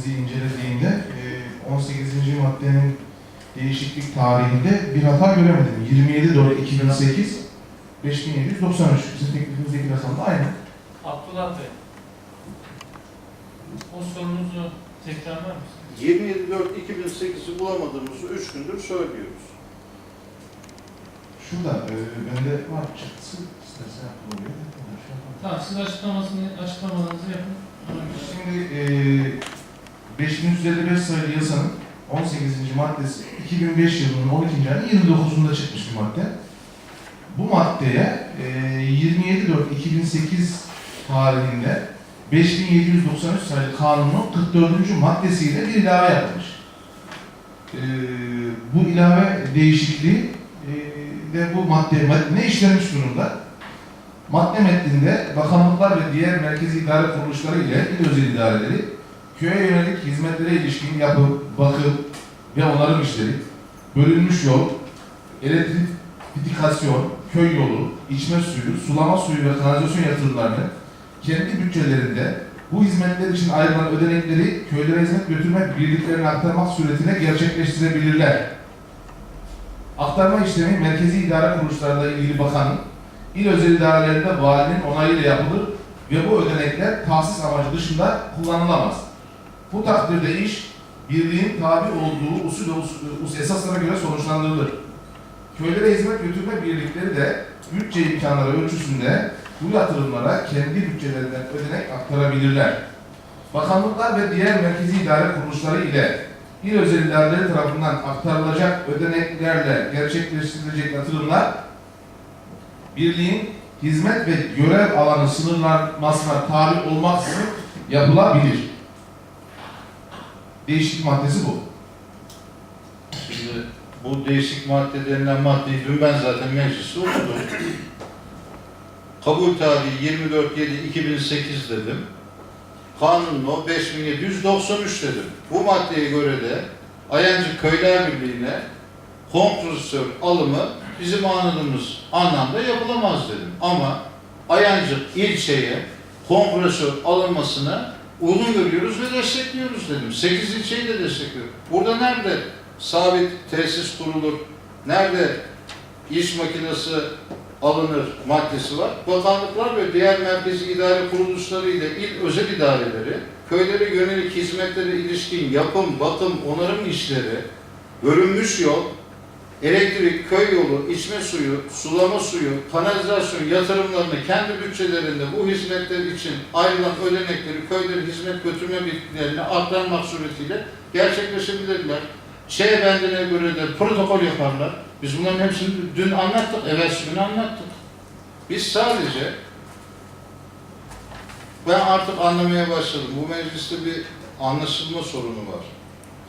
maddemizi incelediğimde e, 18. maddenin değişiklik tarihinde bir hata göremedim. 27 Doğru 2008 5793. Bizim teklifimizdeki rakam da aynı. Abdullah Bey. O sorunuzu tekrarlar mısınız? 27.4.2008'i bulamadığımızı 3 gündür söylüyoruz. Şurada e, bende var çıktısı. İstersen yapalım. Tamam siz açıklamasını, açıklamalarınızı yapın. Şimdi e, 5355 sayılı yasanın 18. maddesi 2005 yılının 12. ayının 29'unda çıkmış bir madde. Bu maddeye e, 27.4.2008 tarihinde 5793 sayılı kanunun 44. maddesiyle bir ilave yapılmış. E, bu ilave değişikliği e, de bu madde ne işlenmiş durumda? Madde metninde bakanlıklar ve diğer merkezi idare kuruluşları ile il özel idareleri köye yönelik hizmetlere ilişkin yapım, bakım ve onarım işleri, bölünmüş yol, elektrifikasyon, köy yolu, içme suyu, sulama suyu ve kanalizasyon yatırımlarını kendi bütçelerinde bu hizmetler için ayrılan ödenekleri köylere hizmet götürmek birliklerine aktarmak suretiyle gerçekleştirebilirler. Aktarma işlemi merkezi idare kuruluşlarıyla ilgili bakanın İl özel idarelerinde valinin onayıyla yapılır ve bu ödenekler tahsis amacı dışında kullanılamaz. Bu takdirde iş, birliğin tabi olduğu usul ve us- esaslara göre sonuçlandırılır. Köylere hizmet götürme birlikleri de bütçe imkanları ölçüsünde bu yatırımlara kendi bütçelerinden ödenek aktarabilirler. Bakanlıklar ve diğer merkezi idare kuruluşları ile il özel tarafından aktarılacak ödeneklerle gerçekleştirilecek yatırımlar birliğin hizmet ve görev alanı sınırlanmasına tabi olmaksızın yapılabilir. Değişik maddesi bu. Şimdi bu değişik madde denilen maddeyi dün ben zaten mecliste okudum. Kabul tarihi 24.7.2008 dedim. Kanun o 5793 dedim. Bu maddeye göre de Ayancı Köyler Birliği'ne kompresör alımı bizim anladığımız anlamda yapılamaz dedim. Ama Ayancık ilçeye kompresör alınmasını uygun görüyoruz ve destekliyoruz dedim. 8 ilçeyi de destekliyoruz. Burada nerede sabit tesis kurulur, nerede iş makinesi alınır maddesi var. Bakanlıklar ve diğer merkezi idare kuruluşları ile il özel idareleri köylere yönelik hizmetlere ilişkin yapım, bakım, onarım işleri, bölünmüş yol, elektrik, köy yolu, içme suyu, sulama suyu, kanalizasyon yatırımlarını kendi bütçelerinde bu hizmetler için ayrılan ödenekleri köylere hizmet götürme bilgilerine aktarmak suretiyle gerçekleşebilirler. Şey bendine göre de protokol yaparlar. Biz bunların hepsini dün anlattık, evvelsi gün anlattık. Biz sadece ben artık anlamaya başladım. Bu mecliste bir anlaşılma sorunu var.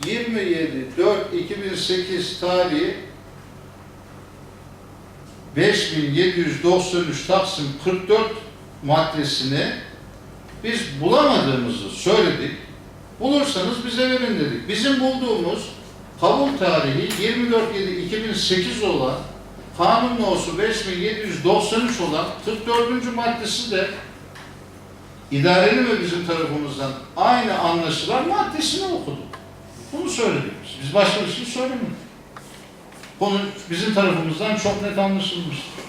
27.4.2008 tarihi 5793 Taksim 44 maddesini biz bulamadığımızı söyledik. Bulursanız bize verin dedik. Bizim bulduğumuz kabul tarihi 24.7.2008 olan Kanun Nosu 5793 olan 44. maddesi de idarenin ve bizim tarafımızdan aynı anlaşılan maddesini okuduk. Bunu söyledik biz. Biz başka bir şey söylemedik. Konu bizim tarafımızdan çok net anlaşılmıştır.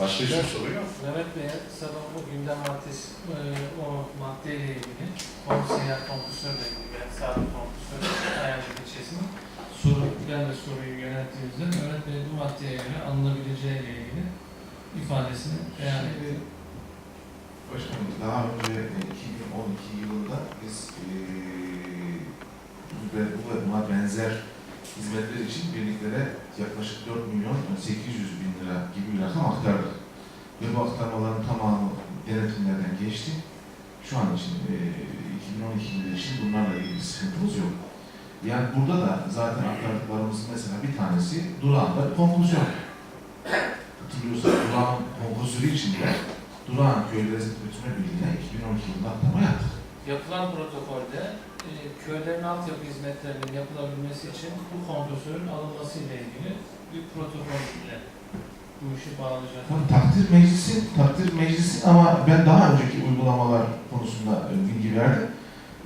Başka hiçbir soru yok. Mehmet Bey'e sabah o gündem maddesi, e, o maddeyle ilgili, konseyer kompresörle ilgili, yani sabit kompresör, Ayancık ilçesinin soru, ben de soruyu yönelttiğimizde Mehmet Bey bu maddeye göre alınabileceğiyle ilgili ifadesini beyan etti. Başkanım daha önce e, 2012 yılında biz e, ve bu ve buna benzer hizmetler için birliklere yaklaşık 4 milyon 800 bin lira gibi bir rakam aktardık. Ve bu aktarmaların tamamı denetimlerden geçti. Şu an için e, 2012 yılı için bunlarla ilgili sıkıntımız yok. Yani burada da zaten aktardıklarımızın mesela bir tanesi durağında bir konklüzyon. Hatırlıyorsanız durağın konklüzyonu içinde Durağan Köylü Hizmet Götürme Birliği'ne 2012 yılında atlama yaptık. Yapılan protokolde e, köylerin altyapı hizmetlerinin yapılabilmesi için bu kompresörün alınması ile ilgili bir protokol ile bu işi bağlayacak? Tabii takdir meclisin, takdir meclisin ama ben daha önceki uygulamalar konusunda e, bilgi verdim.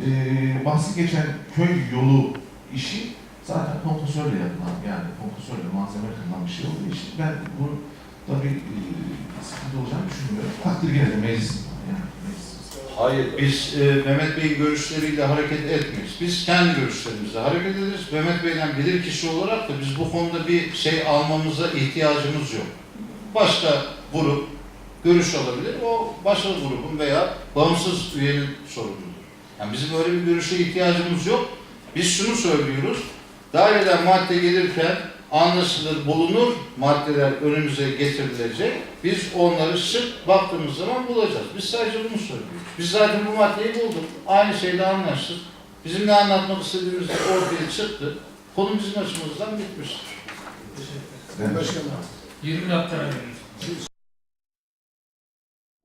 Ee, bahsi geçen köy yolu işi zaten kompresörle yapılan, yani kompresörle malzeme yapılan bir şey olduğu için ben bunun tabii e, sıkıntı olacağını düşünmüyorum. Takdir gene de meclisin. Hayır, biz e, Mehmet Bey'in görüşleriyle hareket etmeyiz. Biz kendi görüşlerimizle hareket ederiz. Mehmet Bey'den bilir kişi olarak da biz bu konuda bir şey almamıza ihtiyacımız yok. Başka grup görüş olabilir. O başka grubun veya bağımsız üyenin sorunudur. Yani bizim böyle bir görüşe ihtiyacımız yok. Biz şunu söylüyoruz. Daireden madde gelirken anlaşılır, bulunur maddeler önümüze getirilecek. Biz onları sık baktığımız zaman bulacağız. Biz sadece bunu söylüyoruz. Biz zaten bu maddeyi bulduk. Aynı şeyle anlaştık. Bizim ne anlatmak istediğimiz ortaya çıktı. Konu bizim açımızdan bitmiştir. Teşekkür ederim. Başkanım. 20 dakika.